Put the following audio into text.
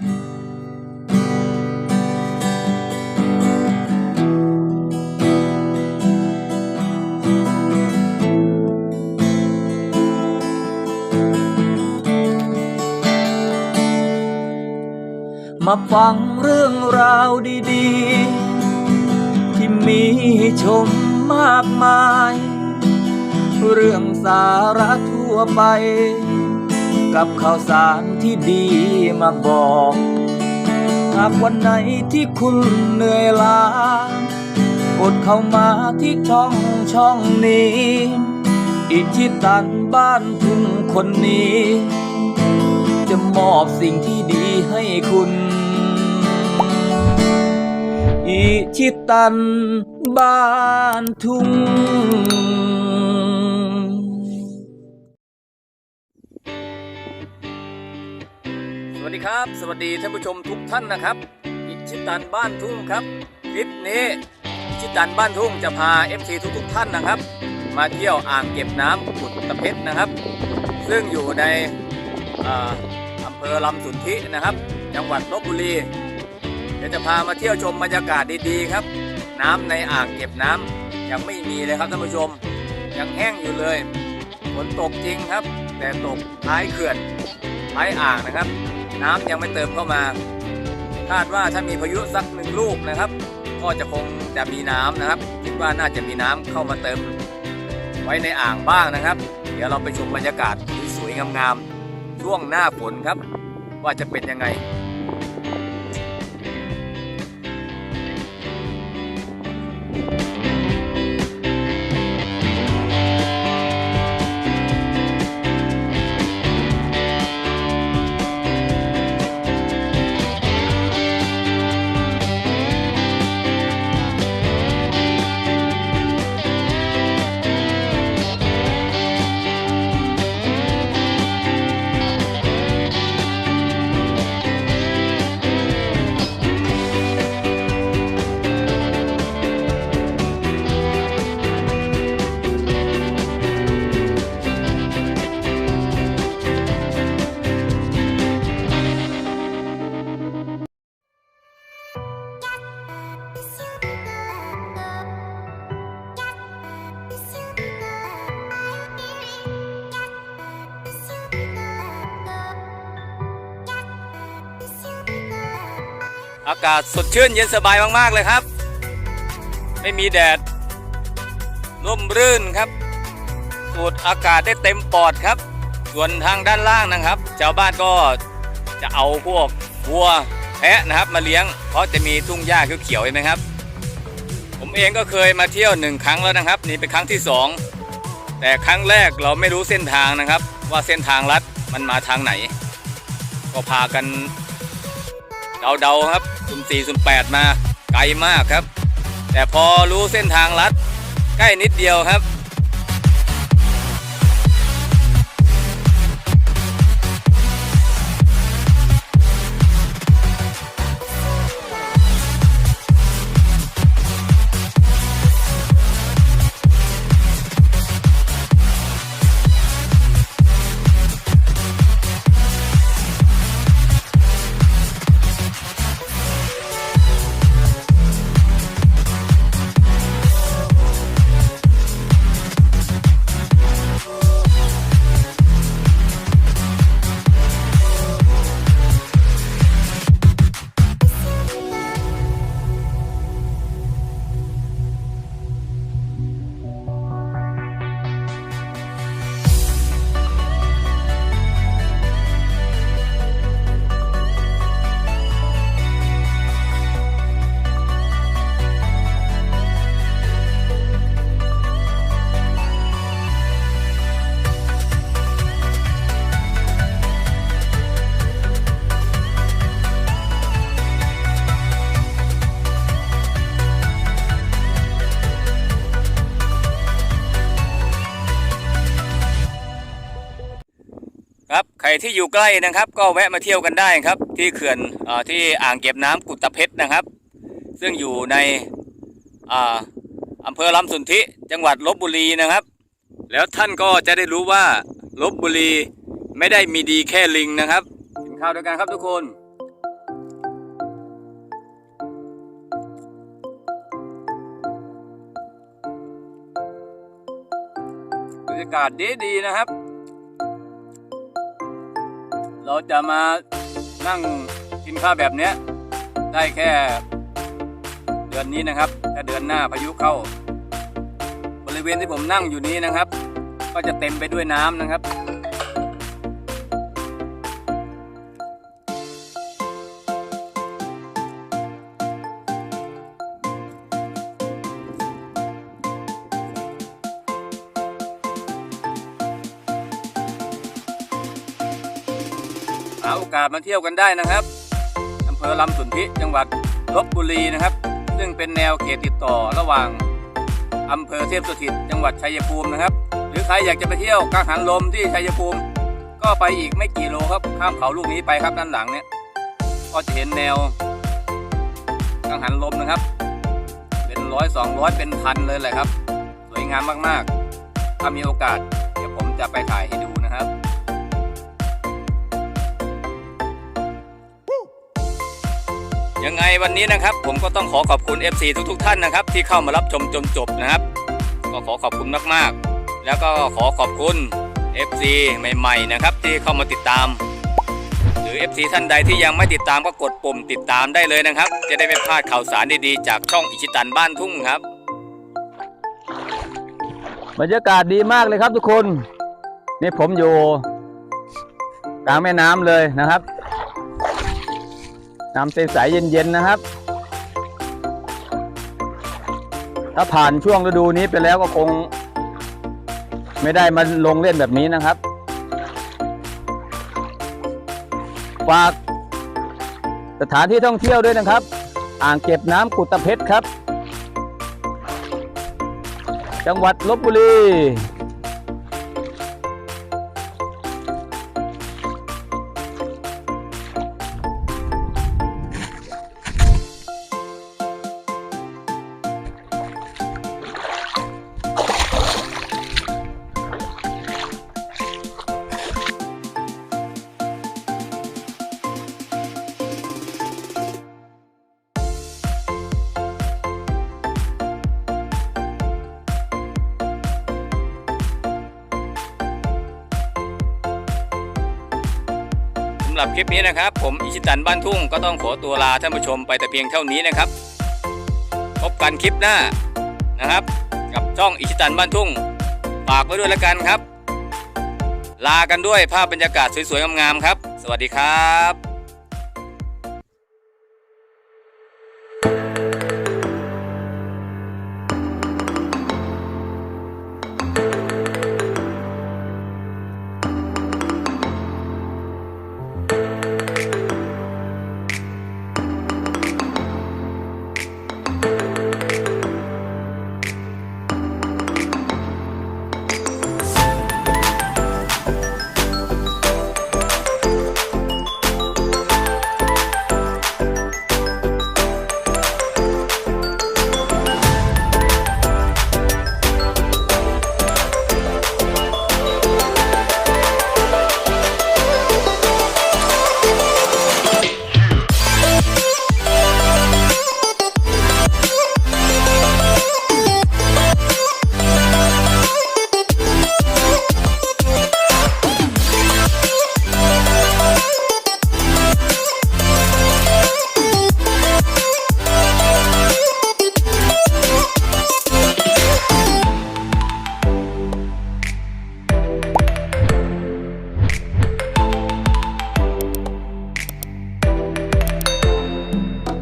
มาฟังเรื่องราวดีๆ ที่มีชมมากมาย เรื่องสาระทั่วไป กับข่าวสารที่ดีมาบอก หากวันไหนที่คุณเหนื่อยล้ากดเข้ามาที่ช่องช่องนี้ อิชิตันบ้านทุ่งคนนี้ จะมอบสิ่งที่ดีให้คุณ อิชิตันบ้านทุ่ง ดีครับ สวัสดีท่านผู้ชมทุกท่านนะครับอิชิตันบ้านทุ่งครับคลิปนี้อิชิตันบ้านทุ่งจะพา FC ทุกทุกท่านนะครับ มาเที่ยวอ่างเก็บน้ำกุดตะเพชรนะครับ ซึ่งอยู่ในอำเภอลำสุทธินะครับ จังหวัดลบบุรีเดี๋ยวจะพามาเที่ยวชมบรรยากาศดีๆครับ น้ำในอ่างเก็บน้ำยังไม่มีเลยครับท่านผู้ชม ยังแห้งอยู่เลยฝนตกจริงครับ แต่ตกท้ายเขื่อนท้ายอ่างนะครับ น้ำยังไม่เติมเข้ามา คาดว่าถ้ามีพายุสักหนึ่งลูกนะครับ ก็จะคงจะมีน้ำนะครับ คิดว่าน่าจะมีน้ำเข้ามาเติมไว้ในอ่างบ้างนะครับ เดี๋ยวเราไปชมบรรยากาศสวยๆงามๆช่วงหน้าฝนครับ ว่าจะเป็นยังไง อากาศสดชื่นเย็นสบายมากๆเลยครับ ไม่มีแดดร่มรื่นครับสูดอากาศได้เต็มปอดครับ ส่วนทางด้านล่างนะครับชาวบ้านก็จะเอาพวกวัวแพะนะครับมาเลี้ยง เพราะจะมีทุ่งหญ้าเขียวๆเห็นไหมครับ ผมเองก็เคยมาเที่ยวหนึ่งครั้งแล้วนะครับ นี่เป็นครั้งที่สองแต่ครั้งแรกเราไม่รู้เส้นทางนะครับ ว่าเส้นทางลัดมันมาทางไหน ก็พากัน เดาๆครับสุ่มสี่สุ่มแปดมาไกลมากครับ แต่พอรู้เส้นทางลัดใกล้นิดเดียวครับ ใครที่อยู่ใกล้นะครับ ก็แวะมาเที่ยวกันได้ครับ ที่เขื่อนอที่อ่างเก็บน้ำกุตเพชรนะครับ ซึ่งอยู่ในอำเภอลำสุนทิจังหวัดลบบุรีนะครับ แล้วท่านก็จะได้รู้ว่าลบบุรีไม่ได้มีดีแค่ลิงนะครับกินข้าวด้วยกันครับทุกคนบรรยากาศดีๆนะครับ เราจะมานั่งกินข้าวแบบเนี้ยได้แค่เดือนนี้นะครับถ้าเดือนหน้าพายุเข้า บริเวณที่ผมนั่งอยู่นี้นะครับ ก็จะเต็มไปด้วยน้ำนะครับาโอกาสมาเที่ยวกันได้นะครับอำเภอลำสุนพิจังหวัดลบบุรีนะครับ ซึ่งเป็นแนวเขตติดต่อระหว่างอำเภอเทพสถิตจังหวัดชัยภูมินะครับ หรือใครอยากจะไปเที่ยวกังหันลมที่ชัยภูมิ ก็ไปอีกไม่กี่โลครับข้ามเขาลูกนี้ไปครับด้านหลังเนี่ยก็จะเห็นแนวกังหันลมนะครับ เป็นร้อยสองร้อยเป็นพันเลยแหละครับ สวยงามมากๆ ถ้ามีโอกาส เดี๋ยวผมจะไปถ่ายให้ดูนะครับ ยังไงวันนี้นะครับ ผมก็ต้องขอขอบคุณ FC ทุกๆทท่านนะครับ ที่เข้ามารับชมจนจบนะครับ ก็ขอขอบคุณมากๆ แล้วก็ขอขอบคุณ FC ใหม่ ๆ นะครับ ที่เข้ามาติดตาม หรือ FC ท่านใดที่ยังไม่ติดตามก็กดปุ่มติดตามได้เลยนะครับ จะได้ไม่พลาดข่าวสารดีๆ จากช่องอิชิตันบ้านทุ่งครับบรรยากาศดีมากเลยครับทุกคน นี่ผมอยู่กลางแม่น้ำเลยนะครับ น้ำใสๆเย็นๆนะครับ ถ้าผ่านช่วงฤดูนี้ไปแล้วก็คง ไม่ได้มาลงเล่นแบบนี้นะครับ ฝากสถานที่ท่องเที่ยวด้วยนะครับ อ่างเก็บน้ำกุตเพชรครับ จังหวัดลบบุรี หรับคลิปนี้นะครับ ผมอิชิตันบ้านทุ่งก็ต้องขอตัวลาท่านผู้ชมไปแต่เพียงเท่านี้นะครับ พบกันคลิปหน้านะครับ กับช่องอิชิตันบ้านทุ่งฝากไว้ด้วยแล้วกันครับ ลากันด้วยภาพบรรยากาศสวยๆงามๆครับ สวัสดีครับ